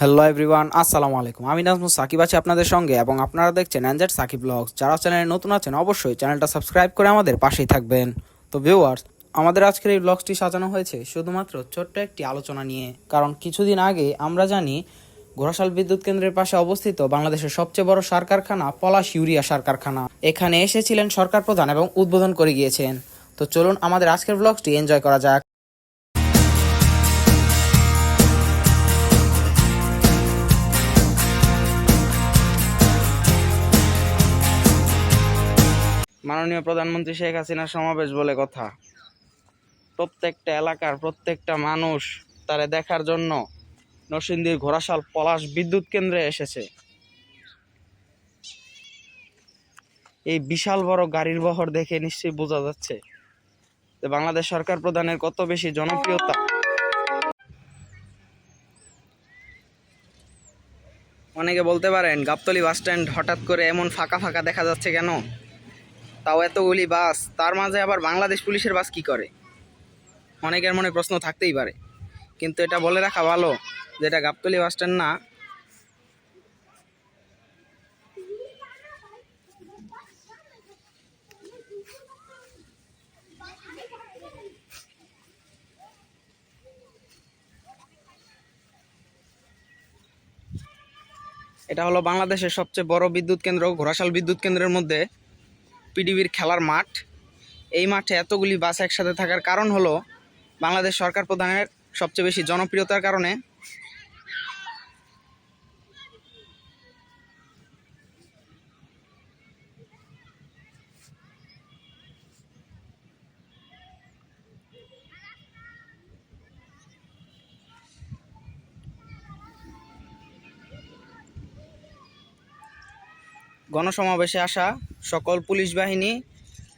Hello everyone আসসালামু আলাইকুম আমি নাজমুল সাকিব আছি আপনাদের সঙ্গে এবং আপনারা দেখছেন অ্যানজেট সাকিব ব্লগস যারা চ্যানেলে নতুন আছেন, অবশ্যই চ্যানেলটা সাবস্ক্রাইব করে আমাদের পাশেই থাকবেন। তো ভিউয়ার্স আমাদের আজকের এই ব্লগসটি সাজানো হয়েছে শুধুমাত্র ছোট্ট একটি আলোচনা নিয়ে। কারণ কিছুদিন আগে আমরা জানি, ঘোড়াশাল বিদ্যুৎ কেন্দ্রের পাশে অবস্থিত বাংলাদেশের সবচেয়ে বড় সার কারখানা পলাশ ইউরিয়া সার কারখানা এখানে এসেছিলেন সরকার প্রধান এবং উদ্বোধন করে গিয়েছেন। তো চলুন আমাদের আজকের ব্লগসটি এনজয় করা যাক। মাননীয় প্রধানমন্ত্রী শেখ হাসিনার সমাবেশ বলে কথা। প্রত্যেকটা এলাকার প্রত্যেকটা মানুষ তারে দেখার জন্য নরসিংদীর ঘোড়াশাল পলাশ বিদ্যুৎ কেন্দ্রে এসেছে। এই বিশাল বড় গাড়ির বহর দেখে নিশ্চয়ই বোঝা যাচ্ছে যে বাংলাদেশ সরকার প্রধানের কত বেশি জনপ্রিয়তা। অনেকে বলতে পারেন, গাবতলি বাস স্ট্যান্ড হঠাৎ করে এমন ফাঁকা ফাঁকা দেখা যাচ্ছে কেন? তাও এতগুলি বাস, তার মাঝে আবার বাংলাদেশ পুলিশের বাস কি করে? অনেকের মনে প্রশ্ন থাকতেই পারে। কিন্তু এটা বলে রাখা ভালো যে এটা গাবতলি বাস স্ট্যান্ড না। এটা হলো বাংলাদেশের সবচেয়ে বড় বিদ্যুৎ কেন্দ্র, ঘোড়াশাল বিদ্যুৎ কেন্দ্রের মধ্যে। পিডিবির খেলার মাঠ। এই মাঠে এতগুলি বাস একসাথে থাকার কারণ হলো, বাংলাদেশ সরকার প্রধানের সবচেয়ে বেশি জনপ্রিয়তার কারণে গণসমাবেশে আসা সকল পুলিশ বাহিনী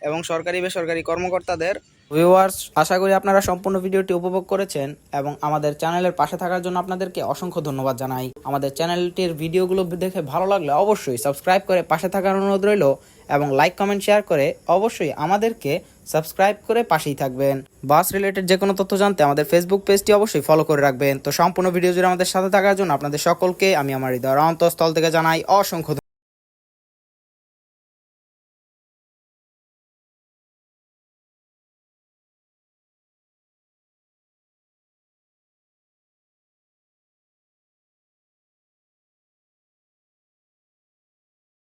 এবং সরকারি বেসরকারি কর্মকর্তাদের। ভিউয়ার্স আশা করি আপনারা সম্পূর্ণ ভিডিওটি উপভোগ করেছেন এবং আমাদের চ্যানেলের পাশে থাকার জন্য আপনাদেরকে অসংখ্য ধন্যবাদ জানাই। আমাদের চ্যানেলটির ভিডিওগুলো দেখে ভালো লাগলে অবশ্যই সাবস্ক্রাইব করে পাশে থাকার অনুরোধ রইল এবং লাইক কমেন্ট শেয়ার করে অবশ্যই আমাদেরকে সাবস্ক্রাইব করে পাশেই থাকবেন। বাস রিলেটেড যে কোনো তথ্য জানতে আমাদের ফেসবুক পেজটি অবশ্যই ফলো করে রাখবেন। তো সম্পূর্ণ ভিডিও জুড়ে আমাদের সাথে থাকার জন্য আপনাদের সকলকে আমি আমার হৃদয় অন্তঃস্থল থেকে জানাই অসংখ্য